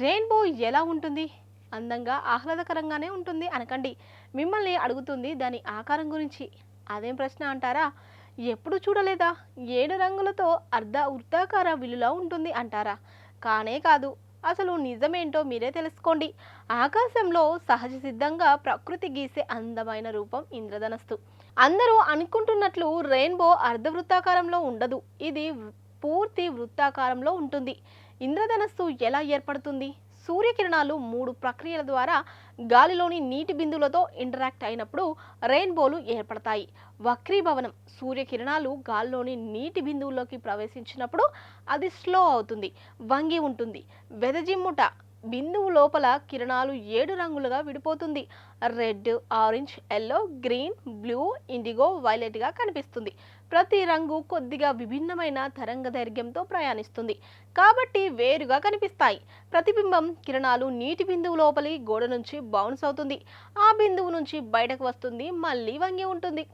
Rainbow ఎలా ఉంటుంది? అందంగా ఆహ్లాదకరంగానే ఉంటుంది అనకండి. మిమ్మల్ని అడుగుతుంది దాని ఆకారం గురించి. అదేం ప్రశ్న అంటారా? ఎప్పుడు చూడలేదా? ఏడు రంగులతో అర్ధ వృత్తాకార విలులా ఉంటుంది అంటారా? కానే కాదు. అసలు నిజమేంటో మీరే తెలుసుకోండి. ఆకాశంలో సహజ సిద్ధంగా ప్రకృతి గీసే అందమైన రూపం ఇంద్రధనస్సు. అందరూ అనుకుంటున్నట్లు రెయిన్బో అర్ధవృత్తాకారంలో ఉండదు. ఇది పూర్తి వృత్తాకారంలో ఉంటుంది. ఇంద్రధనస్సు ఎలా ఏర్పడుతుంది? సూర్యకిరణాలు మూడు ప్రక్రియల ద్వారా గాలిలోని నీటి బిందువులతో ఇంటరాక్ట్ అయినప్పుడు రెయిన్బోలు ఏర్పడతాయి. వక్రీభవనం సూర్యకిరణాలు గాలిలోని నీటి బిందువుల్లోకి ప్రవేశించినప్పుడు అది స్లో అవుతుంది వంగి ఉంటుంది. వెదజిమ్ముట బిందువు లోపల కిరణాలు ఏడు రంగులుగా విడిపోతుంది. Red orange yellow green blue indigo వైలెట్గా కనిపిస్తుంది. ప్రతి రంగు కొద్దిగా విభిన్నమైన తరంగ దైర్ఘ్యంతో ప్రయాణిస్తుంది. కాబట్టి వేరుగా కనిపిస్తాయి. ప్రతిబింబం కిరణాలు నీటి బిందువు లోపలి గోడ నుంచి బౌన్స్ అవుతుంది. ఆ బిందువు నుంచి బయటకు వస్తుంది. మళ్ళీ వంగి ఉంటుంది.